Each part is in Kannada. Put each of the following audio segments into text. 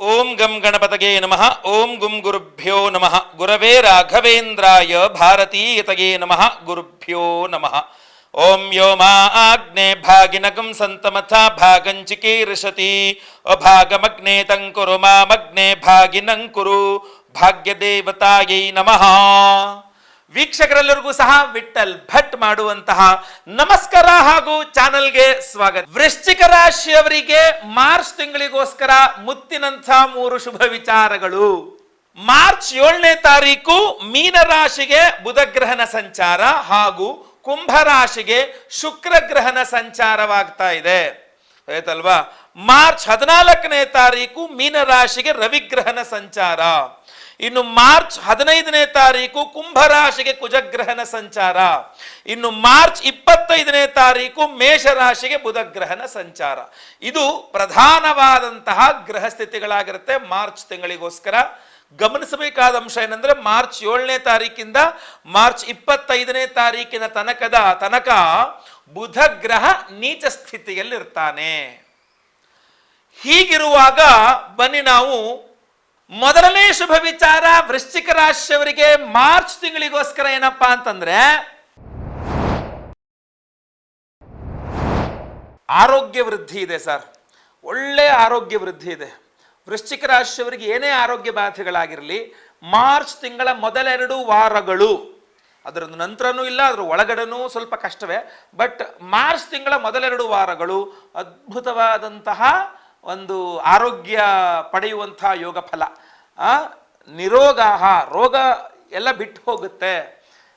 ओम गम गणपत नम ओं गुम गुरुभ्यो नम, गुरवे राघवेन्द्राय भारतीयतगे नम, गुरुभ्यो नम। ओं व्योमा आग्ने भागिनकं सतमथा भागंचिकीर्षति अभागमग्ने तंकुर मग्ने भागिनं कुरु, भाग्यदेवताय नमः। ವೀಕ್ಷಕರೆಲ್ಲರಿಗೂ ಸಹ ವಿಠಲ್ ಭಟ್ ಮಾಡುವಂತಹ ನಮಸ್ಕಾರ ಹಾಗೂ ಚಾನಲ್ಗೆ ಸ್ವಾಗತ. ವೃಶ್ಚಿಕ ರಾಶಿಯವರಿಗೆ ಮಾರ್ಚ್ ತಿಂಗಳಿಗೋಸ್ಕರ ಮುತ್ತಿನಂಥ ಮೂರು ಶುಭ ವಿಚಾರಗಳು. ಮಾರ್ಚ್ ಏಳನೇ ತಾರೀಕು ಮೀನ ರಾಶಿಗೆ ಬುಧ ಗ್ರಹಣ ಸಂಚಾರ ಹಾಗೂ ಕುಂಭ ರಾಶಿಗೆ ಶುಕ್ರ ಗ್ರಹಣ ಸಂಚಾರವಾಗ್ತಾ ಇದೆ. ಆಯ್ತಲ್ವಾ? ಮಾರ್ಚ್ ಹದಿನಾಲ್ಕನೇ ತಾರೀಕು ಮೀನ ರಾಶಿಗೆ ರವಿಗ್ರಹಣ ಸಂಚಾರ. ಇನ್ನು ಮಾರ್ಚ್ ಹದಿನೈದನೇ ತಾರೀಕು ಕುಂಭರಾಶಿಗೆ ಕುಜಗ್ರಹಣ ಸಂಚಾರ. ಇನ್ನು ಮಾರ್ಚ್ ಇಪ್ಪತ್ತೈದನೇ ತಾರೀಕು ಮೇಷರಾಶಿಗೆ ಬುಧಗ್ರಹಣ ಸಂಚಾರ. ಇದು ಪ್ರಧಾನವಾದಂತಹ ಗ್ರಹ ಸ್ಥಿತಿಗಳಾಗಿರುತ್ತೆ ಮಾರ್ಚ್ ತಿಂಗಳಿಗೋಸ್ಕರ. ಗಮನಿಸಬೇಕಾದ ಅಂಶ ಏನಂದ್ರೆ ಮಾರ್ಚ್ ಏಳನೇ ತಾರೀಕಿಂದ ಮಾರ್ಚ್ ಇಪ್ಪತ್ತೈದನೇ ತಾರೀಕಿನ ತನಕದ ತನಕ ಬುಧ ಗ್ರಹ ನೀಚ ಸ್ಥಿತಿಯಲ್ಲಿರ್ತಾನೆ. ಹೀಗಿರುವಾಗ ಬನ್ನಿ ನಾವು ಮೊದಲನೇ ಶುಭ ವಿಚಾರ ವೃಶ್ಚಿಕ ರಾಶಿಯವರಿಗೆ ಮಾರ್ಚ್ ತಿಂಗಳಿಗೋಸ್ಕರ ಏನಪ್ಪಾ ಅಂತಂದ್ರೆ, ಆರೋಗ್ಯ ವೃದ್ಧಿ ಇದೆ ಸರ್. ಒಳ್ಳೆ ಆರೋಗ್ಯ ವೃದ್ಧಿ ಇದೆ. ವೃಶ್ಚಿಕ ರಾಶಿಯವರಿಗೆ ಏನೇ ಆರೋಗ್ಯ ಬಾಧೆಗಳಾಗಿರಲಿ, ಮಾರ್ಚ್ ತಿಂಗಳ ಮೊದಲೆರಡು ವಾರಗಳು. ಅದರ ನಂತರನೂ ಇಲ್ಲ, ಅದರ ಒಳಗಡೆನೂ ಸ್ವಲ್ಪ ಕಷ್ಟವೇ. ಬಟ್ ಮಾರ್ಚ್ ತಿಂಗಳ ಮೊದಲೆರಡು ವಾರಗಳು ಅದ್ಭುತವಾದಂತಹ ಒಂದು ಆರೋಗ್ಯ ಪಡೆಯುವಂಥ ಯೋಗ ಫಲ. ಆ, ನಿರೋಗಾಹ ರೋಗ ಎಲ್ಲ ಬಿಟ್ಟು ಹೋಗುತ್ತೆ.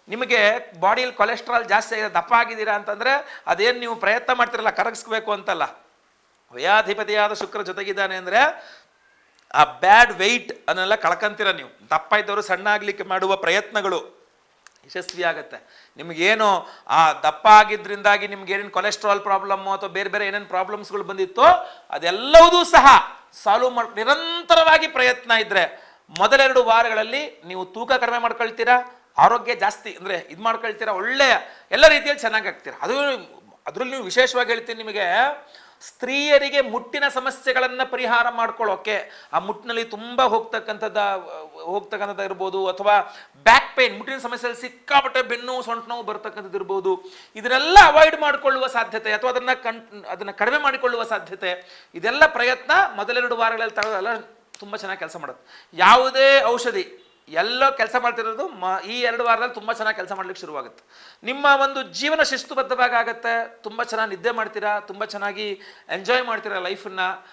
ನಿಮಗೆ ಬಾಡಿಯಲ್ಲಿ ಕೊಲೆಸ್ಟ್ರಾಲ್ ಜಾಸ್ತಿ ಆಗಿದೆ ದಪ್ಪ ಆಗಿದ್ದೀರಾ ಅಂತಂದರೆ ಅದೇನು ನೀವು ಪ್ರಯತ್ನ ಮಾಡ್ತಿರಲ್ಲ ಕರಗಿಸ್ಬೇಕು ಅಂತಲ್ಲ. ವಯಾಧಿಪತಿಯಾದ ಶುಕ್ರ ಜೊತೆಗಿದ್ದಾನೆ ಅಂದರೆ ಆ ಬ್ಯಾಡ್ ವೆಯ್ಟ್ ಅನ್ನೆಲ್ಲ ಕಳ್ಕಂತೀರ ನೀವು. ದಪ್ಪ ಇದ್ದವರು ಸಣ್ಣ ಆಗಲಿಕ್ಕೆ ಮಾಡುವ ಪ್ರಯತ್ನಗಳು. ಯಶಸ್ವಿ ಆಗುತ್ತೆ ನಿಮಗೇನು ಆ ದಪ್ಪ ಆಗಿದ್ದರಿಂದಾಗಿ ನಿಮ್ಗೆ ಏನೇನು ಕೊಲೆಸ್ಟ್ರಾಲ್ ಪ್ರಾಬ್ಲಮ್ಮು ಅಥವಾ ಬೇರೆ ಬೇರೆ ಏನೇನು ಪ್ರಾಬ್ಲಮ್ಸ್ಗಳು ಬಂದಿತ್ತೋ ಅದೆಲ್ಲವುದೂ ಸಹ ಸಾಲ್ವ್ ಮಾಡಿ, ನಿರಂತರವಾಗಿ ಪ್ರಯತ್ನ ಇದ್ದರೆ ಮೊದಲೆರಡು ವಾರಗಳಲ್ಲಿ ನೀವು ತೂಕ ಕಡಿಮೆ ಮಾಡ್ಕೊಳ್ತೀರಾ, ಆರೋಗ್ಯ ಜಾಸ್ತಿ ಅಂದರೆ ಇದು ಮಾಡ್ಕೊಳ್ತೀರಾ, ಒಳ್ಳೆಯ ಎಲ್ಲ ರೀತಿಯಲ್ಲಿ ಚೆನ್ನಾಗಿ ಆಗ್ತೀರಾ. ಅದು, ಅದರಲ್ಲಿ ನೀವು ವಿಶೇಷವಾಗಿ ಹೇಳ್ತೀನಿ ನಿಮಗೆ ಸ್ತ್ರೀಯರಿಗೆ ಮುಟ್ಟಿನ ಸಮಸ್ಯೆಗಳನ್ನು ಪರಿಹಾರ ಮಾಡ್ಕೊಳ್ಳೋಕೆ ಆ ಮುಟ್ಟಿನಲ್ಲಿ ತುಂಬ ಹೋಗ್ತಕ್ಕಂಥದ್ದು ಹೋಗ್ತಕ್ಕಂಥದ್ದು ಇರ್ಬೋದು, ಅಥವಾ ಬ್ಯಾಕ್ ಪೇನ್ ಮುಟ್ಟಿನ ಸಮಸ್ಯೆಯಲ್ಲಿ ಸಿಕ್ಕಾಪಟ್ಟೆ ಬೆನ್ನು ಸೊಂಟ ನೋವು ಬರ್ತಕ್ಕಂಥದ್ದು ಇರ್ಬೋದು. ಇದನ್ನೆಲ್ಲ ಅವಾಯ್ಡ್ ಮಾಡಿಕೊಳ್ಳುವ ಸಾಧ್ಯತೆ, ಅಥವಾ ಅದನ್ನು ಕಣ್ ಅದನ್ನು ಕಡಿಮೆ ಮಾಡಿಕೊಳ್ಳುವ ಸಾಧ್ಯತೆ, ಇದೆಲ್ಲ ಪ್ರಯತ್ನ ಮೊದಲೆರಡು ವಾರಗಳಲ್ಲಿ ತಗೊಳ್ಳಲ್ಲ ತುಂಬ ಚೆನ್ನಾಗಿ ಕೆಲಸ ಮಾಡುತ್ತೆ. ಯಾವುದೇ ಔಷಧಿ ಎಲ್ಲೋ ಕೆಲಸ ಮಾಡ್ತಿರೋದು ಮ, ಈ ಎರಡು ವಾರದಲ್ಲಿ ತುಂಬ ಚೆನ್ನಾಗಿ ಕೆಲಸ ಮಾಡ್ಲಿಕ್ಕೆ ಶುರುವಾಗುತ್ತೆ. ನಿಮ್ಮ ಒಂದು ಜೀವನ ಶಿಸ್ತುಬದ್ಧವಾಗಿ ಆಗುತ್ತೆ, ತುಂಬ ಚೆನ್ನಾಗಿ ನಿದ್ದೆ ಮಾಡ್ತೀರಾ, ತುಂಬ ಚೆನ್ನಾಗಿ ಎಂಜಾಯ್ ಮಾಡ್ತೀರಾ ಲೈಫನ್ನು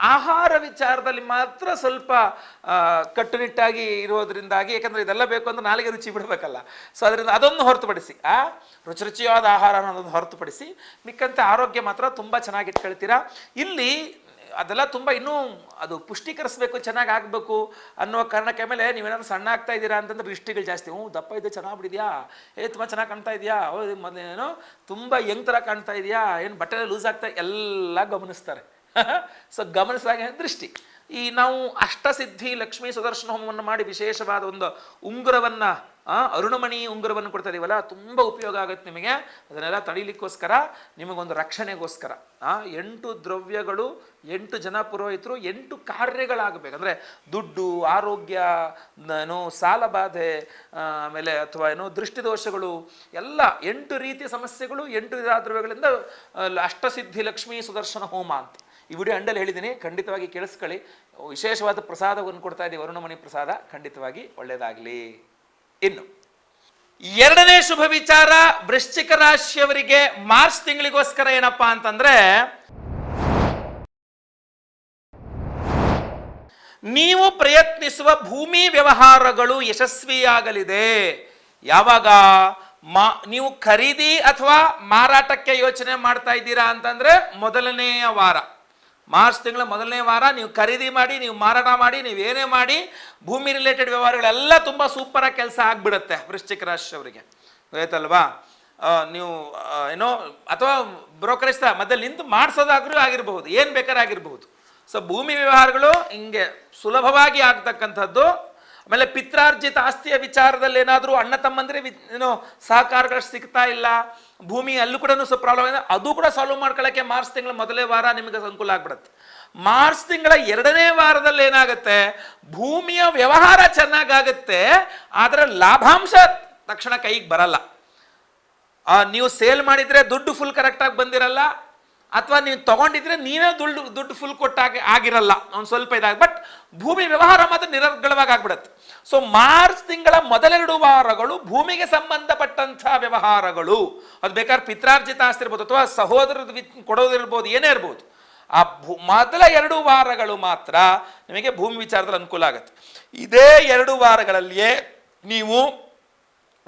ಆಹಾರ ವಿಚಾರದಲ್ಲಿ ಮಾತ್ರ ಸ್ವಲ್ಪ ಕಟ್ಟುನಿಟ್ಟಾಗಿ ಇರೋದ್ರಿಂದಾಗಿ ಯಾಕಂದರೆ ಇದೆಲ್ಲ ಬೇಕು ಅಂದ್ರೆ ನಾಲಿಗೆ ರುಚಿ ಬಿಡಬೇಕಲ್ಲ. ಸೊ ಅದರಿಂದ ಅದೊಂದು ಹೊರತುಪಡಿಸಿ, ಆ, ರುಚಿ ರುಚಿಯಾದ ಆಹಾರ ಅನ್ನೋದೊಂದು ಹೊರತುಪಡಿಸಿ, ಮಿಕ್ಕಂತೆ ಆರೋಗ್ಯ ಮಾತ್ರ ತುಂಬ ಚೆನ್ನಾಗಿ ಇಟ್ಕೊಳ್ತೀರಾ. ಇಲ್ಲಿ ಅದೆಲ್ಲ ತುಂಬ ಇನ್ನೂ ಅದು ಪುಷ್ಟೀಕರಿಸಬೇಕು ಚೆನ್ನಾಗಿ ಆಗಬೇಕು ಅನ್ನೋ ಕಾರಣಕ್ಕೆ ಮೇಲೆ ನೀವೇನಾದ್ರು ಸಣ್ಣ ಆಗ್ತಾ ಇದ್ದೀರಾ ಅಂತಂದ್ರೆ ದೃಷ್ಟಿಗಳು ಜಾಸ್ತಿ. ಹ್ಞೂ, ದಪ್ಪ ಇದೆ ಚೆನ್ನಾಗಿ ಬಿಡಿದ್ಯಾ ಏ, ತುಂಬ ಚೆನ್ನಾಗಿ ಕಾಣ್ತಾ ಇದೆಯಾ? ಹೌದು ಮೊದಲೇನೋ ತುಂಬ ಹೆಂಗ್ ಥರ ಕಾಣ್ತಾ ಇದೆಯಾ? ಏನು ಬಟ್ಟೆ ಲೂಸ್ ಆಗ್ತಾ ಎಲ್ಲ ಗಮನಿಸ್ತಾರೆ. ಸೊ, ಗಮನಿಸಿದಾಗ ದೃಷ್ಟಿ. ಈ ನಾವು ಅಷ್ಟಸಿದ್ಧಿ ಲಕ್ಷ್ಮೀ ಸುದರ್ಶನ ಹೋಮವನ್ನು ಮಾಡಿ ವಿಶೇಷವಾದ ಒಂದು ಉಂಗುರವನ್ನು ಅರುಣಮಣಿ ಉಂಗುರವನ್ನು ಕೊಡ್ತಾ ಇದೀವಲ್ಲ ತುಂಬ ಉಪಯೋಗ ಆಗುತ್ತೆ ನಿಮಗೆ. ಅದನ್ನೆಲ್ಲ ತಡೀಲಿಕ್ಕೋಸ್ಕರ ನಿಮಗೊಂದು ರಕ್ಷಣೆಗೋಸ್ಕರ. ಆ ಎಂಟು ದ್ರವ್ಯಗಳು ಎಂಟು ಜನ ಪುರೋಹಿತರು ಎಂಟು ಕಾರ್ಯಗಳಾಗಬೇಕು. ಅಂದರೆ ದುಡ್ಡು ಆರೋಗ್ಯ ಏನು ಸಾಲ ಬಾಧೆ ಆಮೇಲೆ ಅಥವಾ ಏನು ದೃಷ್ಟಿದೋಷಗಳು ಎಲ್ಲ ಎಂಟು ರೀತಿಯ ಸಮಸ್ಯೆಗಳು ಎಂಟು ದ್ರವ್ಯಗಳಿಂದ ಆ, ಅಷ್ಟಸಿದ್ಧಿ ಲಕ್ಷ್ಮೀ ಸುದರ್ಶನ ಹೋಮ ಅಂತ. ಈ ವಿಡಿಯೋ ಅಂಡಲ್ಲಿ ಹೇಳಿದ್ದೀನಿ ಖಂಡಿತವಾಗಿ ಕೇಳಿಸ್ಕೊಳ್ಳಿ. ವಿಶೇಷವಾದ ಪ್ರಸಾದವನ್ನು ಕೊಡ್ತಾ ಇದ್ದೀವಿ ವರುಣಮಣಿ ಪ್ರಸಾದ ಖಂಡಿತವಾಗಿ ಒಳ್ಳೆಯದಾಗಲಿ. ಇನ್ನು. ಎರಡನೇ ಶುಭ ವಿಚಾರ ವೃಶ್ಚಿಕ ರಾಶಿಯವರಿಗೆ ಮಾರ್ಚ್ ತಿಂಗಳಿಗೋಸ್ಕರ ಏನಪ್ಪಾ ಅಂತಂದ್ರೆ, ನೀವು ಪ್ರಯತ್ನಿಸುವ ಭೂಮಿ ವ್ಯವಹಾರಗಳು ಯಶಸ್ವಿಯಾಗಲಿದೆ. ಯಾವಾಗ? ಮಾ, ನೀವು ಖರೀದಿ ಅಥವಾ ಮಾರಾಟಕ್ಕೆ ಯೋಚನೆ ಮಾಡ್ತಾ ಇದ್ದೀರಾ ಅಂತಂದ್ರೆ ಮೊದಲನೆಯ ವಾರ. ಮಾರ್ಚ್ ತಿಂಗಳ ಮೊದಲನೇ ವಾರ ನೀವು ಖರೀದಿ ಮಾಡಿ ನೀವು ಮಾರಾಟ ಮಾಡಿ ನೀವು ಏನೇ ಮಾಡಿ ಭೂಮಿ ರಿಲೇಟೆಡ್ ವ್ಯವಹಾರಗಳೆಲ್ಲ ತುಂಬ ಸೂಪರಾಗಿ ಕೆಲಸ ಆಗಿಬಿಡುತ್ತೆ ವೃಶ್ಚಿಕ ರಾಶಿಯವರಿಗೆ. ಆಯ್ತಲ್ವಾ ಆ, ನೀವು ಏನೋ ಅಥವಾ ಬ್ರೋಕರೇಜ್ ಮಧ್ಯದಲ್ಲಿ ನಿಂತು ಮಾಡಿಸೋದಾದ್ರೂ ಆಗಿರಬಹುದು ಏನು ಬೇಕಾದ್ರೆ ಆಗಿರಬಹುದು. ಸೊ ಭೂಮಿ ವ್ಯವಹಾರಗಳು ಹಿಂಗೆ ಸುಲಭವಾಗಿ ಆಗ್ತಕ್ಕಂಥದ್ದು ಆಮೇಲೆ ಪಿತ್ರಾರ್ಜಿತ ಆಸ್ತಿಯ ವಿಚಾರದಲ್ಲಿ ಏನಾದರೂ ಅಣ್ಣ ತಮ್ಮಂದ್ರೆ ಏನೋ ಸಹಕಾರಗಳು ಸಿಗ್ತಾ ಇಲ್ಲ, ಭೂಮಿ ಅಲ್ಲೂ ಕೂಡ ಸ್ವಲ್ಪ ಪ್ರಾಬ್ಲಮ್ ಇದೆ, ಅದು ಕೂಡ ಸಾಲ್ವ್ ಮಾಡ್ಕೊಳ್ಳೋಕ್ಕೆ ಮಾರ್ಚ್ ತಿಂಗಳ ಮೊದಲೇ ವಾರ ನಿಮಗೆ ಅನುಕೂಲ ಆಗ್ಬಿಡುತ್ತೆ. ಮಾರ್ಚ್ ತಿಂಗಳ ಎರಡನೇ ವಾರದಲ್ಲಿ ಏನಾಗುತ್ತೆ, ಭೂಮಿಯ ವ್ಯವಹಾರ ಚೆನ್ನಾಗಾಗುತ್ತೆ, ಆದರೆ ಲಾಭಾಂಶ ತಕ್ಷಣ ಕೈಗೆ ಬರಲ್ಲ. ನೀವು ಸೇಲ್ ಮಾಡಿದರೆ ದುಡ್ಡು ಫುಲ್ ಕರೆಕ್ಟಾಗಿ ಬಂದಿರಲ್ಲ ಅಥವಾ ನೀವು ತಗೊಂಡಿದ್ರೆ ನೀವೇ ದುಡ್ಡು ದುಡ್ಡು ಫುಲ್ ಕೊಟ್ಟಾಗ ಆಗಿರಲ್ಲ. ಒಂದು ಸ್ವಲ್ಪ ಇದಾಗ ಬಟ್ ಭೂಮಿ ವ್ಯವಹಾರ ಮಾತ್ರ ನಿರರ್ಗಳವಾಗಿ ಆಗ್ಬಿಡುತ್ತೆ ಸೊ ಮಾರ್ಚ್ ತಿಂಗಳ ಮೊದಲೆರಡು ವಾರಗಳು ಭೂಮಿಗೆ ಸಂಬಂಧಪಟ್ಟಂತಹ ವ್ಯವಹಾರಗಳು. ಅದು ಬೇಕಾದ್ರೆ ಪಿತ್ರಾರ್ಜಿತ ಆಸ್ತಿ ಇರ್ಬೋದು, ಅಥವಾ ಸಹೋದರದ ಕೊಡೋದಿರ್ಬೋದು ಏನೇ ಇರ್ಬೋದು. ಆ ಭೂ, ಮೊದಲ ಎರಡು ವಾರಗಳು ಮಾತ್ರ ನಿಮಗೆ ಭೂಮಿ ವಿಚಾರದಲ್ಲಿ ಅನುಕೂಲ ಆಗುತ್ತೆ. ಇದೇ ಎರಡು ವಾರಗಳಲ್ಲಿಯೇ ನೀವು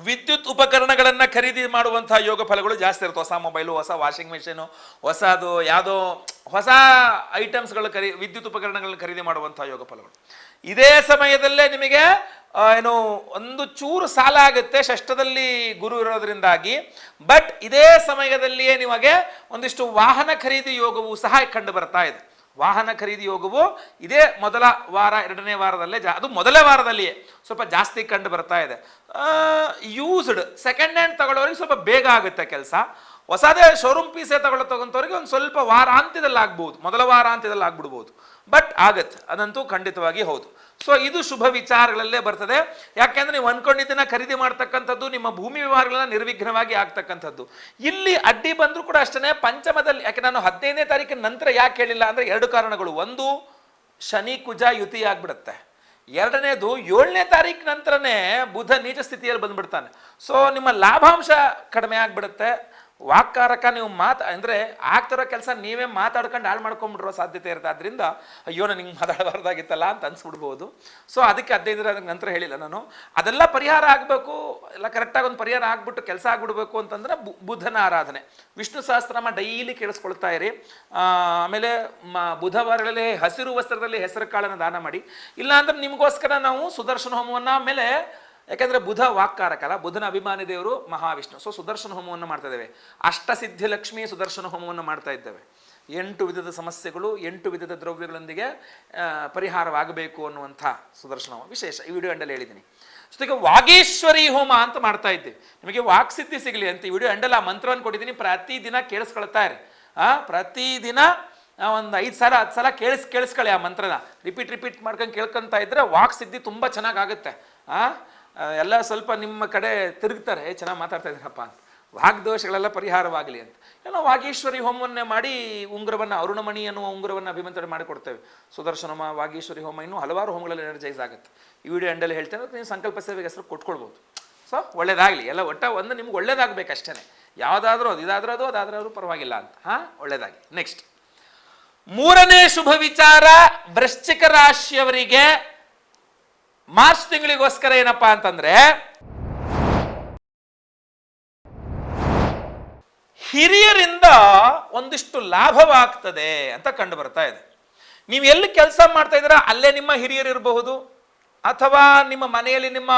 ವಿದ್ಯುತ್ ಉಪಕರಣಗಳನ್ನು ಖರೀದಿ ಮಾಡುವಂತಹ ಯೋಗ ಫಲಗಳು ಜಾಸ್ತಿ ಇರುತ್ತೆ. ಹೊಸ ಮೊಬೈಲು, ಹೊಸ ವಾಷಿಂಗ್ ಮೆಷಿನು, ಹೊಸದು ಯಾವುದೋ ಹೊಸ ಐಟಮ್ಸ್ಗಳು ಖರೀ, ವಿದ್ಯುತ್ ಉಪಕರಣಗಳನ್ನು ಖರೀದಿ ಮಾಡುವಂಥ ಯೋಗ ಫಲಗಳು. ಇದೇ ಸಮಯದಲ್ಲೇ ನಿಮಗೆ ಏನು ಒಂದು ಚೂರು ಸಾಲ ಆಗುತ್ತೆ ಷಷ್ಟದಲ್ಲಿ ಗುರು ಇರೋದ್ರಿಂದಾಗಿ. ಬಟ್ ಇದೇ ಸಮಯದಲ್ಲಿಯೇ ನಿಮಗೆ ಒಂದಿಷ್ಟು ವಾಹನ ಖರೀದಿ ಯೋಗವು ಸಹ ಕಂಡು ಬರ್ತಾ ಇದೆ. ವಾಹನ ಖರೀದಿ ಯೋಗವು ಇದೇ ಮೊದಲ ವಾರ, ಎರಡನೇ ವಾರದಲ್ಲೇ ಜಾ, ಅದು ಮೊದಲ ವಾರದಲ್ಲಿಯೇ. ಸ್ವಲ್ಪ ಜಾಸ್ತಿ ಕಂಡು ಬರ್ತಾ ಇದೆ. ಯೂಸ್ಡ್ ಸೆಕೆಂಡ್ ಹ್ಯಾಂಡ್ ತಗೊಳ್ಳೋರಿಗೆ ಸ್ವಲ್ಪ ಬೇಗ ಆಗುತ್ತೆ ಕೆಲಸ. ಹೊಸದೇ ಶೋರೂಮ್ ಪೀಸೇ ತಗೊಳ್ಳೋ ತಗೊಂತವ್ರಿಗೆ ಒಂದು ಸ್ವಲ್ಪ ವಾರಾಂತ್ಯದಲ್ಲಿ ಆಗ್ಬೋದು ಮೊದಲ ವಾರಾಂತ್ಯದಲ್ಲಿ ಆಗ್ಬಿಡ್ಬೋದು ಬಟ್ ಆಗತ್ತೆ. ಅದಂತೂ ಖಂಡಿತವಾಗಿ ಹೌದು. ಸೊ ಇದು ಶುಭ ವಿಚಾರಗಳಲ್ಲೇ ಬರ್ತದೆ. ಯಾಕೆಂದ್ರೆ ನೀವು ಅನ್ಕೊಂಡಿದ್ದನ್ನ ಖರೀದಿ ಮಾಡ್ತಕ್ಕಂಥದ್ದು ನಿಮ್ಮ ಭೂಮಿ ವ್ಯವಹಾರಗಳನ್ನ ನಿರ್ವಿಘ್ನವಾಗಿ ಆಗ್ತಕ್ಕಂಥದ್ದು. ಇಲ್ಲಿ ಅಡ್ಡಿ ಬಂದರೂ ಕೂಡ ಅಷ್ಟೇ ಪಂಚಮದಲ್ಲಿ, ಯಾಕೆ ನಾನು ಹದಿನೈದನೇ ತಾರೀಕಿನ ನಂತರ ಯಾಕೆ ಹೇಳಿಲ್ಲ ಅಂದ್ರೆ ಎರಡು ಕಾರಣಗಳು. ಒಂದು, ಶನಿ ಕುಜ ಯುತಿ ಆಗ್ಬಿಡುತ್ತೆ. ಎರಡನೇದು, ಏಳನೇ ತಾರೀಕು ನಂತರನೇ ಬುಧ ನೀಚ ಸ್ಥಿತಿಯಲ್ಲಿ ಬಂದ್ಬಿಡ್ತಾನೆ. ಸೊ ನಿಮ್ಮ ಲಾಭಾಂಶ ಕಡಿಮೆ ಆಗ್ಬಿಡುತ್ತೆ. ವಾಕ್ಕಾರಕ ನೀವು ಮಾತು, ಅಂದರೆ ಆಗ್ತಿರೋ ಕೆಲಸ ನೀವೇ ಮಾತಾಡ್ಕೊಂಡು ಹಾಳು ಮಾಡ್ಕೊಂಬಿಡ್ರೋ ಸಾಧ್ಯತೆ ಇರುತ್ತೆ. ಅದರಿಂದ ಅಯ್ಯೋ, ನಾನು ಹಿಂಗೆ ಮಾತಾಡಬಾರ್ದಾಗಿತ್ತಲ್ಲ ಅಂತ ಅನ್ಸ್ಬಿಡ್ಬೋದು. ಸೊ, ಅದಕ್ಕೆ ಹದಿನೈದರ ನಂತರ ಹೇಳಿಲ್ಲ ನಾನು. ಅದೆಲ್ಲ ಪರಿಹಾರ ಆಗಬೇಕು, ಎಲ್ಲ ಕರೆಕ್ಟಾಗಿ ಒಂದು ಪರಿಹಾರ ಆಗ್ಬಿಟ್ಟು ಕೆಲಸ ಆಗ್ಬಿಡ್ಬೇಕು ಅಂತಂದ್ರೆ ಬುಧನ ಆರಾಧನೆ. ವಿಷ್ಣು ಸಹಸ್ರನಾಮ ಡೈಲಿ ಕೇಳಿಸ್ಕೊಳ್ತಾ ಇರಿ. ಆಮೇಲೆ ಮ ಬುಧವಾರಗಳಲ್ಲಿ ಹಸಿರು ವಸ್ತ್ರದಲ್ಲಿ ಹೆಸರು ಕಾಳನ್ನು ದಾನ ಮಾಡಿ. ಇಲ್ಲಾಂದ್ರೆ ನಿಮಗೋಸ್ಕರ ನಾವು ಸುದರ್ಶನ ಹೋಮವನ್ನು, ಆಮೇಲೆ ಯಾಕಂದ್ರೆ ಬುಧ ವಾಕ್ಕಾರಕಲ್ಲ ಬುಧನ ಅಭಿಮಾನಿ ದೇವರು ಮಹಾವಿಷ್ಣು. ಸೊ ಸುದರ್ಶನ ಹೋಮವನ್ನು ಮಾಡ್ತಾ ಇದ್ದೇವೆ. ಅಷ್ಟಸಿದ್ಧಿ ಲಕ್ಷ್ಮಿ ಸುದರ್ಶನ ಹೋಮವನ್ನು ಮಾಡ್ತಾ ಇದ್ದೇವೆ. ಎಂಟು ವಿಧದ ಸಮಸ್ಯೆಗಳು ಎಂಟು ವಿಧದ ದ್ರವ್ಯಗಳೊಂದಿಗೆ ಪರಿಹಾರವಾಗಬೇಕು ಅನ್ನುವಂಥ ಸುದರ್ಶನ ಹೋಮ. ವಿಶೇಷ ಈ ವಿಡಿಯೋ ಎಂಡಲ್ಲಿ ಹೇಳಿದ್ದೀನಿ. ಜೊತೆಗೆ ವಾಗೇಶ್ವರಿ ಹೋಮ ಅಂತ ಮಾಡ್ತಾ ಇದ್ದೀವಿ ನಿಮಗೆ ವಾಕ್ಸಿದ್ಧಿ ಸಿಗಲಿ ಅಂತ ಈ ವಿಡಿಯೋ ಎಂಡಲ್ಲಿ ಆ ಮಂತ್ರವನ್ನು ಕೊಟ್ಟಿದ್ದೀನಿ. ಪ್ರತಿದಿನ ಕೇಳಿಸ್ಕೊಳ್ತಾ ಇರಿ. ಆ ಪ್ರತಿದಿನ ಒಂದು ಐದು ಸಲ ಹತ್ತು ಸಲ ಕೇಳಿಸ್ ಕೇಳಿಸ್ಕೊಳ್ಳಿ ಆ ಮಂತ್ರನ. ರಿಪೀಟ್ ರಿಪೀಟ್ ಮಾಡ್ಕೊಂಡು ಕೇಳ್ಕೊಂತ ಇದ್ರೆ ವಾಕ್ ಸಿದ್ಧಿ ತುಂಬ ಚೆನ್ನಾಗಾಗುತ್ತೆ ಆ, ಎಲ್ಲ ಸ್ವಲ್ಪ ನಿಮ್ಮ ಕಡೆ ತಿರುಗ್ತಾರೆ ಚೆನ್ನಾಗಿ ಮಾತಾಡ್ತಾ ಇದ್ದೀರಪ್ಪ ಅಂತ. ವಾಗ್ದೋಷಗಳೆಲ್ಲ ಪರಿಹಾರವಾಗಲಿ ಅಂತ. ಎಲ್ಲ ವಾಗೀಶ್ವರಿ ಹೋಮವನ್ನೇ ಮಾಡಿ ಉಂಗುರವನ್ನು, ಅರುಣಮಣಿ ಅನ್ನುವ ಉಂಗುರವನ್ನು ಅಭಿಮಂತ್ರಣ ಮಾಡಿಕೊಡ್ತೇವೆ. ಸುದರ್ಶನಮ ವಾಗೀಶ್ವರಿ ಹೋಮ ಇನ್ನೂ ಹಲವಾರು ಹೋಮಗಳಲ್ಲಿ ಎನರ್ಜೈಸ್ ಆಗುತ್ತೆ. ಈ ವಿಡಿಯೋ ಎಂಡಲ್ಲಿ ಹೇಳ್ತೇನೆ ನೀವು ಸಂಕಲ್ಪ ಸೇವೆಗೆ ಹೆಸರು ಕೊಟ್ಕೊಳ್ಬೋದು. ಸೊ ಒಳ್ಳೇದಾಗಲಿ. ಎಲ್ಲ ಒಟ್ಟ ಒಂದು ನಿಮ್ಗೆ ಒಳ್ಳೇದಾಗಬೇಕಷ್ಟೇ ಯಾವುದಾದ್ರೂ ಅದು, ಇದಾದ್ರೂ ಅದು, ಅದಾದ್ರೂ ಪರವಾಗಿಲ್ಲ ಅಂತ. ಹಾಂ? ಒಳ್ಳೇದಾಗಿ ನೆಕ್ಸ್ಟ್ ಮೂರನೇ ಶುಭ ವಿಚಾರ, ವೃಶ್ಚಿಕ ರಾಶಿಯವರಿಗೆ ಮಾರ್ಚ್ ತಿಂಗಳಿಗೋಸ್ಕರ ಏನಪ್ಪಾ ಅಂತಂದ್ರೆ, ಹಿರಿಯರಿಂದ ಒಂದಿಷ್ಟು ಲಾಭವಾಗ್ತದೆ ಅಂತ ಕಂಡು ಬರ್ತಾ ಇದೆ. ನೀವು ಎಲ್ಲಿ ಕೆಲಸ ಮಾಡ್ತಾ ಇದ್ದೀರಾ, ಅಲ್ಲೇ ನಿಮ್ಮ ಹಿರಿಯರು ಇರಬಹುದು, ಅಥವಾ ನಿಮ್ಮ ಮನೆಯಲ್ಲಿ ನಿಮ್ಮ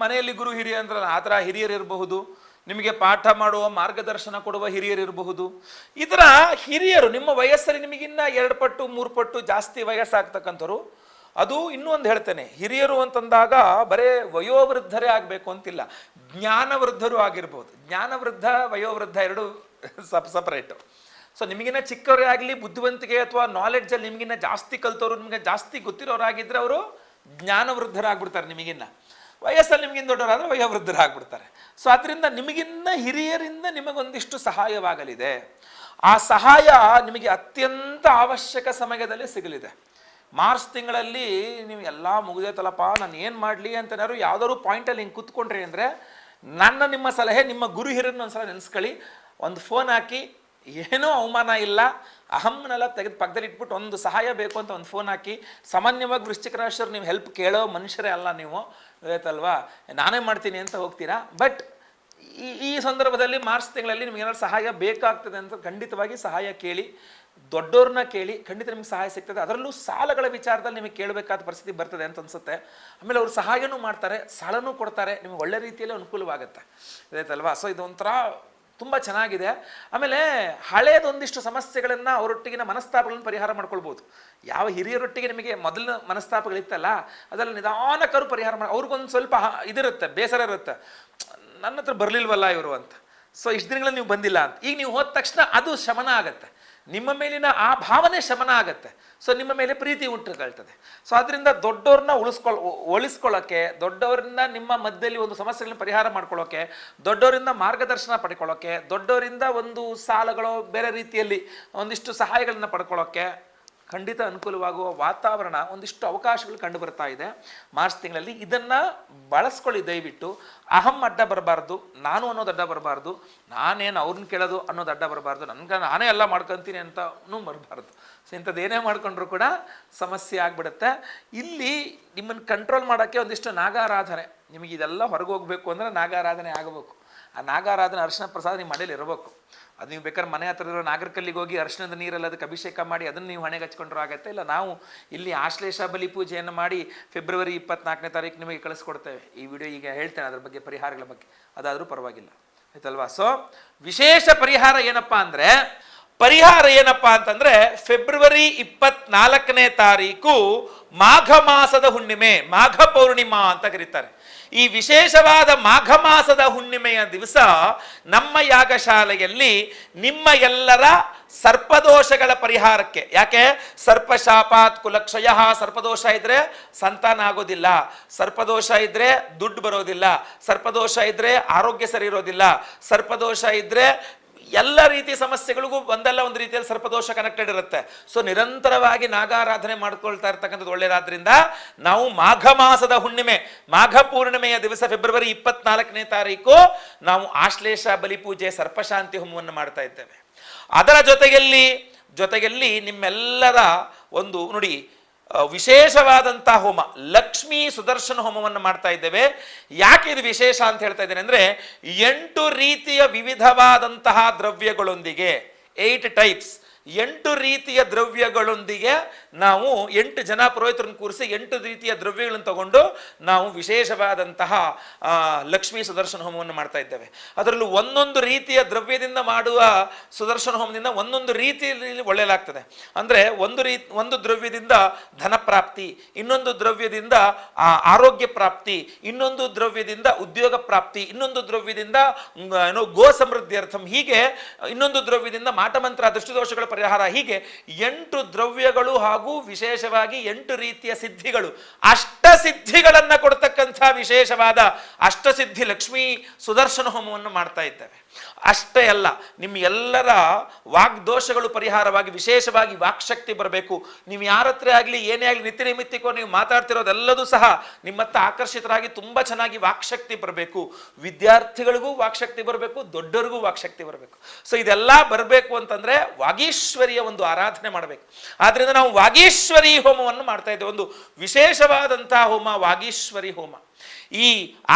ಮನೆಯಲ್ಲಿ ಗುರು ಹಿರಿಯ ಅಂದ್ರಲ್ಲ ಆ ಥರ ಹಿರಿಯರು ಇರಬಹುದು, ನಿಮಗೆ ಪಾಠ ಮಾಡುವ ಮಾರ್ಗದರ್ಶನ ಕೊಡುವ ಹಿರಿಯರು ಇರಬಹುದು. ಈ ಥರ ಹಿರಿಯರು ನಿಮ್ಮ ವಯಸ್ಸಲ್ಲಿ ನಿಮಗಿನ್ನ ಎರಡು ಪಟ್ಟು, ಮೂರು ಪಟ್ಟು ಜಾಸ್ತಿ ವಯಸ್ಸಾಗ್ತಕ್ಕಂಥವ್ರು ಅದು ಇನ್ನೂ ಒಂದು ಹೇಳ್ತೇನೆ, ಹಿರಿಯರು ಅಂತಂದಾಗ ಬರೇ ವಯೋವೃದ್ಧರೇ ಆಗಬೇಕು ಅಂತಿಲ್ಲ, ಜ್ಞಾನವೃದ್ಧರು ಆಗಿರ್ಬೋದು. ಜ್ಞಾನವೃದ್ಧ, ವಯೋವೃದ್ಧ ಎರಡು ಸಪ್ ಸಪ್ರೇಟು ಸೊ ನಿಮಗಿನ್ನ ಚಿಕ್ಕವರೇ ಆಗಲಿ, ಬುದ್ಧಿವಂತಿಕೆ ಅಥವಾ ನಾಲೆಡ್ಜಲ್ಲಿ ನಿಮಗಿನ್ನ ಜಾಸ್ತಿ ಕಲ್ತವ್ರು, ನಿಮಗೆ ಜಾಸ್ತಿ ಗೊತ್ತಿರೋರಾಗಿದ್ದರೆ ಅವರು ಜ್ಞಾನವೃದ್ಧರಾಗ್ಬಿಡ್ತಾರೆ ನಿಮಗಿನ್ನ. ವಯಸ್ಸಲ್ಲಿ ನಿಮಗಿನ್ನ ದೊಡ್ಡವರಾದ್ರೆ ವಯೋವೃದ್ಧರಾಗ್ಬಿಡ್ತಾರೆ. ಸೊ ಅದರಿಂದ ನಿಮಗಿನ್ನ ಹಿರಿಯರಿಂದ ನಿಮಗೊಂದಿಷ್ಟು ಸಹಾಯವಾಗಲಿದೆ. ಆ ಸಹಾಯ ನಿಮಗೆ ಅತ್ಯಂತ ಅವಶ್ಯಕ ಸಮಯದಲ್ಲಿ ಸಿಗಲಿದೆ. ಮಾರ್ಚ್ ತಿಂಗಳಲ್ಲಿ ನೀವು ಎಲ್ಲ ಮುಗಿದೈತಲ್ಲಪ್ಪ ನಾನು ಏನು ಮಾಡಲಿ ಅಂತ ಏನಾದ್ರು ಯಾವ್ದಾದ್ರು ಪಾಯಿಂಟಲ್ಲಿ ಹಿಂಗೆ ಕೂತ್ಕೊಂಡ್ರಿ ಅಂದರೆ ನನ್ನ ನಿಮ್ಮ ಸಲಹೆ, ನಿಮ್ಮ ಗುರು ಒಂದು ಒಂದ್ಸಲ ನೆನೆಸ್ಕೊಳ್ಳಿ. ಒಂದು ಫೋನ್ ಹಾಕಿ, ಏನೂ ಅವಮಾನ ಇಲ್ಲ. ಅಹಮ್ನೆಲ್ಲ ತೆಗೆದು ಪಕ್ಕದಲ್ಲಿ ಇಟ್ಬಿಟ್ಟು ಒಂದು ಸಹಾಯ ಬೇಕು ಅಂತ ಒಂದು ಫೋನ್ ಹಾಕಿ, ಸಾಮಾನ್ಯವಾಗಿ ವೃಶ್ಚಿಕ ರಾಶಿಯವ್ರು ನೀವು ಹೆಲ್ಪ್ ಕೇಳೋ ಮನುಷ್ಯರೇ ಅಲ್ಲ ನೀವು, ಗೊತ್ತಾಯ್ತಲ್ವಾ? ನಾನೇ ಮಾಡ್ತೀನಿ ಅಂತ ಹೋಗ್ತೀರಾ? ಬಟ್ ಈ ಈ ಸಂದರ್ಭದಲ್ಲಿ ಮಾರ್ಚ್ ತಿಂಗಳಲ್ಲಿ ನಿಮ್ಗೆ ಏನಾದ್ರು ಸಹಾಯ ಬೇಕಾಗ್ತದೆ ಅಂತ ಖಂಡಿತವಾಗಿ ಸಹಾಯ ಕೇಳಿ. ದೊಡ್ಡವ್ರನ್ನ ಕೇಳಿ ಖಂಡಿತ ನಿಮ್ಗೆ ಸಹಾಯ ಸಿಗ್ತದೆ. ಅದರಲ್ಲೂ ಸಾಲಗಳ ವಿಚಾರದಲ್ಲಿ ನಿಮಗೆ ಕೇಳಬೇಕಾದ ಪರಿಸ್ಥಿತಿ ಬರ್ತದೆ ಅಂತ ಅನ್ಸುತ್ತೆ. ಆಮೇಲೆ ಅವ್ರು ಸಹಾಯನೂ ಮಾಡ್ತಾರೆ, ಸಾಲನೂ ಕೊಡ್ತಾರೆ, ನಿಮಗೆ ಒಳ್ಳೆ ರೀತಿಯಲ್ಲಿ ಅನುಕೂಲವಾಗುತ್ತೆ. ಇದಾಯ್ತಲ್ವಾ? ಸೊ ಇದು ಒಂಥರ ತುಂಬ ಚೆನ್ನಾಗಿದೆ. ಆಮೇಲೆ ಹಳೇದೊಂದಿಷ್ಟು ಸಮಸ್ಯೆಗಳನ್ನು ಅವರೊಟ್ಟಿಗಿನ ಮನಸ್ತಾಪಗಳನ್ನು ಪರಿಹಾರ ಮಾಡ್ಕೊಳ್ಬೋದು. ಯಾವ ಹಿರಿಯರೊಟ್ಟಿಗೆ ನಿಮಗೆ ಮೊದಲಿನ ಮನಸ್ತಾಪಗಳಿತ್ತಲ್ಲ, ಅದರಲ್ಲಿ ನಿಧಾನಕರು ಪರಿಹಾರ ಮಾಡಿ, ಅವ್ರಿಗೊಂದು ಸ್ವಲ್ಪ ಇದಿರುತ್ತೆ, ಬೇಸರ ಇರುತ್ತೆ. ನನ್ನ ಹತ್ರ ಬರಲಿಲ್ವಲ್ಲ ಇವರು ಅಂತ. ಸೊ ಇಷ್ಟು ದಿನಗಳಲ್ಲಿ ನೀವು ಬಂದಿಲ್ಲ ಅಂತ. ಈಗ ನೀವು ಹೋದ ತಕ್ಷಣ ಅದು ಶಮನ ಆಗುತ್ತೆ. ನಿಮ್ಮ ಮೇಲಿನ ಆ ಭಾವನೆ ಶಮನ ಆಗುತ್ತೆ. ಸೊ ನಿಮ್ಮ ಮೇಲೆ ಪ್ರೀತಿ ಉಂಟುಕೊಳ್ತದೆ ಸೊ ಅದರಿಂದ ದೊಡ್ಡವ್ರನ್ನ ಉಳಿಸ್ಕೊಳ್ ಉಳಿಸ್ಕೊಳ್ಳೋಕ್ಕೆ ದೊಡ್ಡವರಿಂದ ನಿಮ್ಮ ಮಧ್ಯದಲ್ಲಿ ಒಂದು ಸಮಸ್ಯೆಗಳನ್ನ ಪರಿಹಾರ ಮಾಡ್ಕೊಳ್ಳೋಕೆ ದೊಡ್ಡವರಿಂದ ಮಾರ್ಗದರ್ಶನ ಪಡ್ಕೊಳ್ಳೋಕೆ ದೊಡ್ಡವರಿಂದ ಒಂದು ಸಾಲಗಳು ಬೇರೆ ರೀತಿಯಲ್ಲಿ ಒಂದಿಷ್ಟು ಸಹಾಯಗಳನ್ನ ಪಡ್ಕೊಳ್ಳೋಕೆ ಖಂಡಿತ ಅನುಕೂಲವಾಗುವ ವಾತಾವರಣ ಒಂದಿಷ್ಟು ಅವಕಾಶಗಳು ಕಂಡು ಬರ್ತಾ ಇದೆ. ಮಾರ್ಚ್ ತಿಂಗಳಲ್ಲಿ ಇದನ್ನ ಬಳಸ್ಕೊಳ್ಳಿ ದಯವಿಟ್ಟು. ಅಹಂ ಅಡ್ಡ ಬರಬಾರ್ದು, ನಾನು ಅನ್ನೋದು ಅಡ್ಡ ಬರಬಾರ್ದು, ನಾನೇನು ಅವ್ರನ್ನ ಕೇಳೋದು ಅನ್ನೋದು ಅಡ್ಡ ಬರಬಾರ್ದು, ನನ್ಗೆ ನಾನೇ ಎಲ್ಲ ಮಾಡ್ಕೊಂತೀನಿ ಅಂತನೂ ಬರಬಾರ್ದು. ಸೊ ಇಂಥದ್ದು ಏನೇ ಮಾಡ್ಕೊಂಡ್ರು ಕೂಡ ಸಮಸ್ಯೆ ಆಗ್ಬಿಡುತ್ತೆ. ಇಲ್ಲಿ ನಿಮ್ಮನ್ನು ಕಂಟ್ರೋಲ್ ಮಾಡೋಕ್ಕೆ ಒಂದಿಷ್ಟು ನಾಗಾರಾಧನೆ, ನಿಮಗೆ ಇದೆಲ್ಲ ಹೊರಗೆ ಹೋಗ್ಬೇಕು ಅಂದರೆ ನಾಗಾರಾಧನೆ ಆಗಬೇಕು. ಆ ನಾಗಾರಾಧನೆ ಅರ್ಶನ ಪ್ರಸಾದ ನಿಮ್ಮ ಮನೇಲಿ ಇರಬೇಕು. ಅದು ನೀವು ಬೇಕಾದ್ರೆ ಮನೆ ಹತ್ರ ಇರೋ ನಾಗರಕಲ್ಲಿಗೆ ಹೋಗಿ ಅರ್ಶಿಣದ ನೀರಲ್ಲಿ ಅದಕ್ಕೆ ಅಭಿಷೇಕ ಮಾಡಿ ಅದನ್ನು ನೀವು ಹಣೆಗೆ ಹಚ್ಕೊಂಡ್ರೂ ಆಗತ್ತೆ? ಇಲ್ಲ ನಾವು ಇಲ್ಲಿ ಆಶ್ಲೇಷ ಬಲಿ ಪೂಜೆಯನ್ನು ಮಾಡಿ ಫೆಬ್ರವರಿ ಇಪ್ಪತ್ನಾಲ್ಕನೇ ತಾರೀಕು ನಿಮಗೆ ಕಳಿಸ್ಕೊಡ್ತೇವೆ. ಈ ವಿಡಿಯೋ ಈಗ ಹೇಳ್ತೇನೆ, ಅದ್ರ ಬಗ್ಗೆ ಪರಿಹಾರಗಳ ಬಗ್ಗೆ. ಅದಾದರೂ ಪರವಾಗಿಲ್ಲ. ಆಯ್ತಲ್ವಾ? ಸೊ ವಿಶೇಷ ಪರಿಹಾರ ಏನಪ್ಪಾ ಅಂದರೆ ಪರಿಹಾರ ಏನಪ್ಪಾ ಅಂತಂದ್ರೆ ಫೆಬ್ರವರಿ ಇಪ್ಪತ್ನಾಲ್ಕನೇ ತಾರೀಕು ಮಾಘ ಮಾಸದ ಹುಣ್ಣಿಮೆ, ಮಾಘ ಪೌರ್ಣಿಮಾ ಅಂತ ಕರೀತಾರೆ. ಈ ವಿಶೇಷವಾದ ಮಾಘ ಮಾಸದ ಹುಣ್ಣಿಮೆಯ ದಿವಸ ನಮ್ಮ ಯಾಗಶಾಲೆಯಲ್ಲಿ ನಿಮ್ಮ ಎಲ್ಲರ ಸರ್ಪದೋಷಗಳ ಪರಿಹಾರಕ್ಕೆ, ಯಾಕೆ? ಸರ್ಪಶಾಪಾತ್ ಕುಲಕ್ಷಯ, ಸರ್ಪದೋಷ ಇದ್ರೆ ಸಂತಾನ ಆಗೋದಿಲ್ಲ, ಸರ್ಪದೋಷ ಇದ್ರೆ ದುಡ್ಡು ಬರೋದಿಲ್ಲ, ಸರ್ಪದೋಷ ಇದ್ರೆ ಆರೋಗ್ಯ ಸರಿ ಇರೋದಿಲ್ಲ, ಸರ್ಪದೋಷ ಇದ್ರೆ ಎಲ್ಲ ರೀತಿ ಸಮಸ್ಯೆಗಳಿಗೂ ಒಂದಲ್ಲ ಒಂದು ರೀತಿಯಲ್ಲಿ ಸರ್ಪದೋಷ ಕನೆಕ್ಟೆಡ್ ಇರುತ್ತೆ. ಸೊ ನಿರಂತರವಾಗಿ ನಾಗಾರಾಧನೆ ಮಾಡ್ಕೊಳ್ತಾ ಇರ್ತಕ್ಕಂಥದ್ದು ಒಳ್ಳೆಯದಾದ್ರಿಂದ ನಾವು ಮಾಘ ಮಾಸದ ಹುಣ್ಣಿಮೆ, ಮಾಘ ಪೂರ್ಣಿಮೆಯ ದಿವಸ ಫೆಬ್ರವರಿ ಇಪ್ಪತ್ನಾಲ್ಕನೇ ತಾರೀಕು ನಾವು ಆಶ್ಲೇಷ ಬಲಿಪೂಜೆ ಸರ್ಪಶಾಂತಿ ಹೋಮವನ್ನು ಮಾಡ್ತಾ ಇದ್ದೇವೆ. ಅದರ ಜೊತೆಯಲ್ಲಿ ಜೊತೆಯಲ್ಲಿ ನಿಮ್ಮೆಲ್ಲರ ಒಂದು, ನೋಡಿ ವಿಶೇಷವಾದಂಥ ಹೋಮ, ಲಕ್ಷ್ಮೀ ಸುದರ್ಶನ ಹೋಮವನ್ನು ಮಾಡ್ತಾ ಇದ್ದೇವೆ. ಯಾಕೆ ಇದು ವಿಶೇಷ ಅಂತ ಹೇಳ್ತಾ ಇದ್ದೇನೆ ಅಂದರೆ, ಎಂಟು ರೀತಿಯ ವಿವಿಧವಾದಂತಹ ದ್ರವ್ಯಗಳೊಂದಿಗೆ ಏಟ್ ಟೈಪ್ಸ್ ಎಂಟು ರೀತಿಯ ದ್ರವ್ಯಗಳೊಂದಿಗೆ ನಾವು ಎಂಟು ಜನ ಪುರೋಹಿತರನ್ನು ಕೂರಿಸಿ ಎಂಟು ರೀತಿಯ ದ್ರವ್ಯಗಳನ್ನು ತಗೊಂಡು ನಾವು ವಿಶೇಷವಾದಂತಹ ಲಕ್ಷ್ಮೀ ಸುದರ್ಶನ ಹೋಮವನ್ನು ಮಾಡ್ತಾ ಇದ್ದೇವೆ. ಅದರಲ್ಲೂ ಒಂದೊಂದು ರೀತಿಯ ದ್ರವ್ಯದಿಂದ ಮಾಡುವ ಸುದರ್ಶನ ಹೋಮದಿಂದ ಒಂದೊಂದು ರೀತಿಯಲ್ಲಿ ಒಳ್ಳೆಯಲಾಗ್ತದೆ. ಅಂದರೆ ಒಂದು ರೀ, ಒಂದು ದ್ರವ್ಯದಿಂದ ಧನ ಪ್ರಾಪ್ತಿ, ಇನ್ನೊಂದು ದ್ರವ್ಯದಿಂದ ಆರೋಗ್ಯ ಪ್ರಾಪ್ತಿ, ಇನ್ನೊಂದು ದ್ರವ್ಯದಿಂದ ಉದ್ಯೋಗ ಪ್ರಾಪ್ತಿ, ಇನ್ನೊಂದು ದ್ರವ್ಯದಿಂದ ಏನೋ ಗೋ ಸಮೃದ್ಧಿ ಅರ್ಥಂ ಹೀಗೆ, ಇನ್ನೊಂದು ದ್ರವ್ಯದಿಂದ ಮಾಟಮಂತ್ರ, ದೃಷ್ಟಿದೋಷಗಳ ಪರಿಹಾರ. ಹೀಗೆ ಎಂಟು ದ್ರವ್ಯಗಳು ಹಾಗೂ ವಿಶೇಷವಾಗಿ ಎಂಟು ರೀತಿಯ ಸಿದ್ಧಿಗಳು. ಅಷ್ಟ ಸಿದ್ಧಿಗಳನ್ನ ಕೊಡ್ತಕ್ಕಂಥ ವಿಶೇಷವಾದ ಅಷ್ಟಸಿದ್ಧಿ ಲಕ್ಷ್ಮೀ ಸುದರ್ಶನ ಹೋಮವನ್ನು ಮಾಡ್ತಾ ಇದ್ದೇವೆ. ಅಷ್ಟೇ ಅಲ್ಲ ನಿಮ್ಮ ಎಲ್ಲರ ವಾಗ್ದೋಷಗಳು ಪರಿಹಾರವಾಗಿ ವಿಶೇಷವಾಗಿ ವಾಕ್ಶಕ್ತಿ ಬರಬೇಕು. ನೀವು ಯಾರ ಹತ್ರ ಆಗಲಿ, ಏನೇ ಆಗಲಿ, ನಿತ್ಯ ನಿಮಿತ್ತಿಕೋ ನೀವು ಮಾತಾಡ್ತಿರೋದೆಲ್ಲದೂ ಸಹ ನಿಮ್ಮತ್ತ ಆಕರ್ಷಿತರಾಗಿ ತುಂಬ ಚೆನ್ನಾಗಿ ವಾಕ್ಶಕ್ತಿ ಬರಬೇಕು. ವಿದ್ಯಾರ್ಥಿಗಳಿಗೂ ವಾಕ್ಶಕ್ತಿ ಬರಬೇಕು ದೊಡ್ಡರಿಗೂ ವಾಕ್ಶಕ್ತಿ ಬರಬೇಕು. ಸೊ ಇದೆಲ್ಲ ಬರಬೇಕು ಅಂತಂದ್ರೆ ವಾಗೀಶ್ವರಿಯ ಒಂದು ಆರಾಧನೆ ಮಾಡಬೇಕು. ಆದ್ದರಿಂದ ನಾವು ವಾಗೀಶ್ವರಿ ಹೋಮವನ್ನು ಮಾಡ್ತಾ ಇದ್ದೇವೆ. ಒಂದು ವಿಶೇಷವಾದಂತಹ ಹೋಮ ವಾಗೀಶ್ವರಿ ಹೋಮ. ಈ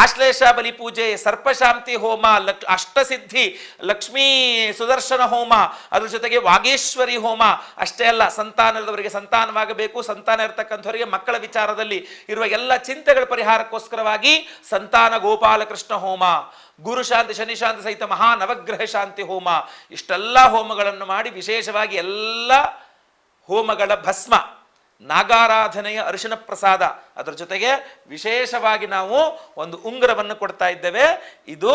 ಆಶ್ಲೇಷ ಬಲಿ ಪೂಜೆ, ಸರ್ಪಶಾಂತಿ ಹೋಮ, ಲಕ್, ಅಷ್ಟಸಿದ್ಧಿ, ಲಕ್ಷ್ಮೀ ಸುದರ್ಶನ ಹೋಮ, ಅದ್ರ ಜೊತೆಗೆ ವಾಗೇಶ್ವರಿ ಹೋಮ, ಅಷ್ಟೇ ಅಲ್ಲ, ಸಂತಾನದವರಿಗೆ ಸಂತಾನವಾಗಬೇಕು, ಸಂತಾನ ಇರತಕ್ಕಂಥವರಿಗೆ ಮಕ್ಕಳ ವಿಚಾರದಲ್ಲಿ ಇರುವ ಎಲ್ಲ ಚಿಂತೆಗಳ ಪರಿಹಾರಕ್ಕೋಸ್ಕರವಾಗಿ ಸಂತಾನ ಗೋಪಾಲಕೃಷ್ಣ ಹೋಮ, ಗುರು ಶಾಂತಿ, ಶನಿ ಶಾಂತಿ ಸಹಿತ ಮಹಾ ನವಗ್ರಹ ಶಾಂತಿ ಹೋಮ, ಇಷ್ಟೆಲ್ಲ ಹೋಮಗಳನ್ನು ಮಾಡಿ ವಿಶೇಷವಾಗಿ ಎಲ್ಲ ಹೋಮಗಳ ಭಸ್ಮ. ನಾಗಾರಾಧನೆಯ ಅರಿಶಿನ ಪ್ರಸಾದ. ಅದರ ಜೊತೆಗೆ ವಿಶೇಷವಾಗಿ ನಾವು ಒಂದು ಉಂಗುರವನ್ನು ಕೊಡ್ತಾ ಇದ್ದೇವೆ. ಇದು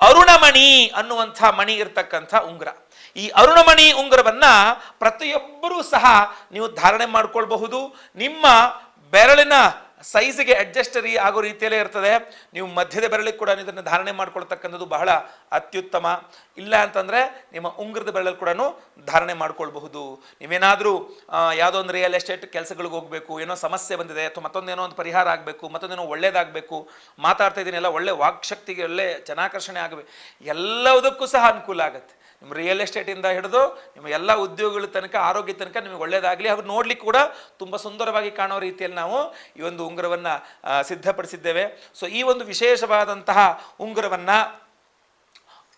ಅರುಣಮಣಿ ಅನ್ನುವಂಥ ಮಣಿ ಇರ್ತಕ್ಕಂಥ ಉಂಗುರ. ಈ ಅರುಣಮಣಿ ಉಂಗುರವನ್ನು ಪ್ರತಿಯೊಬ್ಬರೂ ಸಹ ನೀವು ಧಾರಣೆ ಮಾಡಿಕೊಳ್ಬಹುದು. ನಿಮ್ಮ ಬೆರಳಿನ ಸೈಜ್ಗೆ ಅಡ್ಜಸ್ಟರಿ ಆಗೋ ರೀತಿಯಲ್ಲೇ ಇರ್ತದೆ. ನೀವು ಮಧ್ಯದ ಬೆರಳಿಗೆ ಕೂಡ ಇದನ್ನು ಧಾರಣೆ ಮಾಡ್ಕೊಳ್ತಕ್ಕಂಥದ್ದು ಬಹಳ ಅತ್ಯುತ್ತಮ. ಇಲ್ಲ ಅಂತಂದರೆ ನಿಮ್ಮ ಉಂಗ್ರದ ಬೆರಳಲ್ಲಿ ಕೂಡ ಧಾರಣೆ ಮಾಡ್ಕೊಳ್ಬಹುದು. ನೀವೇನಾದರೂ ಯಾವುದೋ ಒಂದು ರಿಯಲ್ ಎಸ್ಟೇಟ್ ಕೆಲಸಗಳಿಗೆ ಹೋಗಬೇಕು, ಏನೋ ಸಮಸ್ಯೆ ಬಂದಿದೆ, ಅಥವಾ ಮತ್ತೊಂದೇನೋ ಒಂದು ಪರಿಹಾರ ಆಗಬೇಕು ಮತ್ತೊಂದೇನೋ ಒಳ್ಳೇದಾಗಬೇಕು, ಮಾತಾಡ್ತಾ ಇದ್ದೀನಿ, ಎಲ್ಲ ಒಳ್ಳೆ ವಾಕ್ಶಕ್ತಿಗೆ ಒಳ್ಳೆ ಜನಾಕರ್ಷಣೆ ಆಗಬೇಕು, ಎಲ್ಲದಕ್ಕೂ ಸಹ ಅನುಕೂಲ ಆಗುತ್ತೆ. ನಿಮ್ಮ ರಿಯಲ್ ಎಸ್ಟೇಟಿಂದ ಹಿಡಿದು ನಿಮ್ಮ ಎಲ್ಲ ಉದ್ಯೋಗಗಳ ತನಕ, ಆರೋಗ್ಯ ತನಕ ನಿಮಗೆ ಒಳ್ಳೆಯದಾಗಲಿ ಹಾಗೂ ನೋಡ್ಲಿಕ್ಕೆ ಕೂಡ ತುಂಬ ಸುಂದರವಾಗಿ ಕಾಣೋ ರೀತಿಯಲ್ಲಿ ನಾವು ಈ ಒಂದು ಉಂಗುರವನ್ನು ಸಿದ್ಧಪಡಿಸಿದ್ದೇವೆ. ಸೊ ಈ ಒಂದು ವಿಶೇಷವಾದಂತಹ ಉಂಗುರವನ್ನು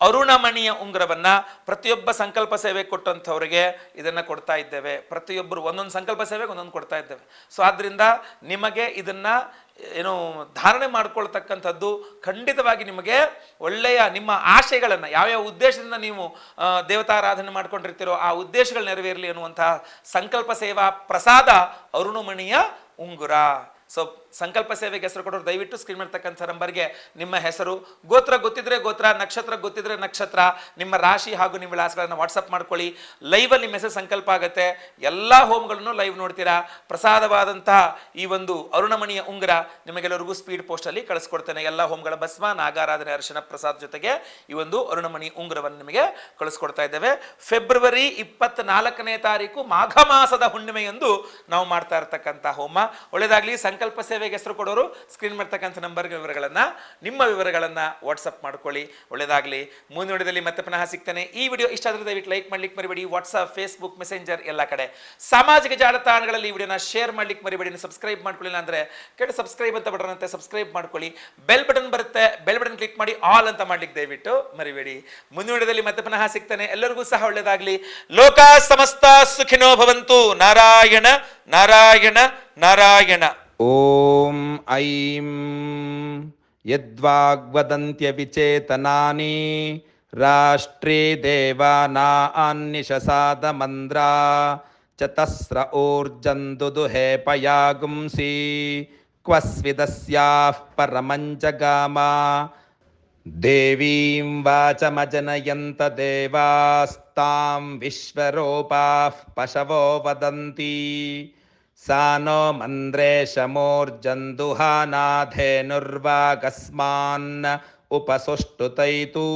ಅರುಣಮಣಿಯ ಉಂಗುರವನ್ನು ಪ್ರತಿಯೊಬ್ಬ ಸಂಕಲ್ಪ ಸೇವೆ ಕೊಟ್ಟಂಥವ್ರಿಗೆ ಇದನ್ನ ಕೊಡ್ತಾ ಇದ್ದೇವೆ. ಪ್ರತಿಯೊಬ್ಬರು ಒಂದೊಂದು ಸಂಕಲ್ಪ ಸೇವೆಗೆ ಒಂದೊಂದು ಕೊಡ್ತಾ ಇದ್ದೇವೆ. ಸೊ ಆದ್ದರಿಂದ ನಿಮಗೆ ಇದನ್ನ, ಏನು, ಧಾರಣೆ ಮಾಡ್ಕೊಳ್ತಕ್ಕಂಥದ್ದು ಖಂಡಿತವಾಗಿ ನಿಮಗೆ ಒಳ್ಳೆಯ ನಿಮ್ಮ ಆಶಯಗಳನ್ನು ಯಾವ್ಯಾವ ಉದ್ದೇಶದಿಂದ ನೀವು ದೇವತಾರಾಧನೆ ಮಾಡ್ಕೊಂಡಿರ್ತೀರೋ ಆ ಉದ್ದೇಶಗಳು ನೆರವೇರಲಿ ಅನ್ನುವಂತಹ ಸಂಕಲ್ಪ ಸೇವಾ ಪ್ರಸಾದ ಅರುಣಮಣಿಯ ಉಂಗುರ. ಸೊ ಸಂಕಲ್ಪ ಸೇವೆಗೆ ಹೆಸರು ಕೊಡೋರು, ದಯವಿಟ್ಟು ಸ್ಕ್ರೀನ್ ಮಾಡ್ತಕ್ಕಂಥ ನಂಬರ್ಗೆ ನಿಮ್ಮ ಹೆಸರು. ಗೋತ್ರ ಗೊತ್ತಿದ್ರೆ ಗೋತ್ರ, ನಕ್ಷತ್ರ ಗೊತ್ತಿದ್ರೆ ನಕ್ಷತ್ರ. ನಿಮ್ಮ ರಾಶಿ ಹಾಗೂ ನಿಮ್ಮ ವಿಳಾಸಗಳನ್ನು ವಾಟ್ಸಪ್ ಮಾಡ್ಕೊಳ್ಳಿ. ಲೈವಲ್ಲಿ ನಿಮ್ಮ ಹೆಸರು ಸಂಕಲ್ಪ ಆಗುತ್ತೆ. ಎಲ್ಲ ಹೋಮ್ಗಳನ್ನು ಲೈವ್ ನೋಡ್ತೀರಾ. ಪ್ರಸಾದವಾದಂತಹ ಈ ಒಂದು ಅರುಣಮಣಿಯ ಉಂಗುರ ನಿಮಗೆಲ್ಲರಿಗೂ ಸ್ಪೀಡ್ ಪೋಸ್ಟಲ್ಲಿ ಕಳಿಸ್ಕೊಡ್ತೇನೆ. ಎಲ್ಲ ಹೋಮ್ಗಳ ಭಸ್ಮ, ನಾಗಾರಾಧನೆ, ಅರ್ಶನ ಪ್ರಸಾದ್ ಜೊತೆಗೆ ಈ ಒಂದು ಅರುಣಮಣಿ ಉಂಗುರವನ್ನು ನಿಮಗೆ ಕಳಿಸ್ಕೊಡ್ತಾ ಇದ್ದೇವೆ. ಫೆಬ್ರವರಿ ಇಪ್ಪತ್ನಾಲ್ಕನೇ ತಾರೀಕು ಮಾಘ ಮಾಸದ ಹುಣ್ಣಿಮೆಯಂದು ನಾವು ಮಾಡ್ತಾ ಇರ್ತಕ್ಕಂಥ ಹೋಮ. ಒಳ್ಳೇದಾಗ್ಲಿ, ಸಂಕಲ್ಪ ಸೇವೆಗೆ ಹೆಸರು ಕೊಡೋರು ಸ್ಕ್ರೀನ್ ಮಾಡ್ತಕ್ಕಂಥ ನಂಬರ್ ವಿವರಗಳನ್ನು, ನಿಮ್ಮ ವಿವರಗಳನ್ನು ವಾಟ್ಸಪ್ ಮಾಡ್ಕೊಳ್ಳಿ. ಒಳ್ಳೆಯದಾಗಲಿ ಮುಂದಿನ ವಿಡಿಯೋದಲ್ಲಿ ಮತ್ತೆ ಪುನಃ ಸಿಗ್ತೇನೆ. ಈ ವಿಡಿಯೋ ಇಷ್ಟ ಆದರೆ ದಯವಿಟ್ಟು ಲೈಕ್ ಮಾಡ್ಲಿಕ್ಕೆ ಮರಿಬೇಡಿ. ವಾಟ್ಸಪ್ ಫೇಸ್ಬುಕ್ ಮೆಸೆಂಜರ್ ಎಲ್ಲ ಕಡೆ. ಸಾಮಾಜಿಕ ಜಾಲತಾಣಗಳಲ್ಲಿ ಈ ವಿಡಿಯೋನ ಶೇರ್ ಮಾಡ್ಲಿಕ್ಕೆ ಮರಿಬೇಡಿ. ಸಬ್ಸ್ಕ್ರೈಬ್ ಮಾಡ್ಕೊಳ್ಳಿಲ್ಲ ಅಂದರೆ ಕೆಳ ಸಬ್ಸ್ಕ್ರೈಬ್ ಅಂತ ಬಟನ್ ಅಂತ ಸಬ್ಸ್ಕ್ರೈಬ್ ಮಾಡ್ಕೊಳ್ಳಿ. ಬೆಲ್ ಬಟನ್ ಬರುತ್ತೆ. ಬೆಲ್ ಬಟನ್ ಕ್ಲಿಕ್ ಮಾಡಿ ಆಲ್ ಅಂತ ಮಾಡ್ಲಿಕ್ಕೆ ದಯವಿಟ್ಟು ಮರಿಬೇಡಿ. ಮುಂದಿನ ವಿಡಿಯೋದಲ್ಲಿ ಮತ್ತೆ ಪುನಃ ಸಿಗ್ತೇನೆ. ಎಲ್ಲರಿಗೂ ಸಹ ಒಳ್ಳೇದಾಗಲಿ. ಲೋಕ ಸಮಸ್ತ ಸುಖಿನೋ ಭವಂತು. ನಾರಾಯಣ ನಾರಾಯಣ ನಾರಾಯಣ. ॐ ऐं यद्वाग्वदन्त्यविचेतनानि राष्ट्रे देवानान्निशसादमन्द्रा चतस्र ऊर्जन्दुदुहे पयागुंसि क्व स्विदस्याः परमञ्जगामा। देवीं वाचमजनयन्त देवास्तां विश्वरूपाः पशवो वदन्ति सा नो मन्द्रेशमूर्जन्दुहानाधेनुर्वागस्मान् उपसुष्टुतैतु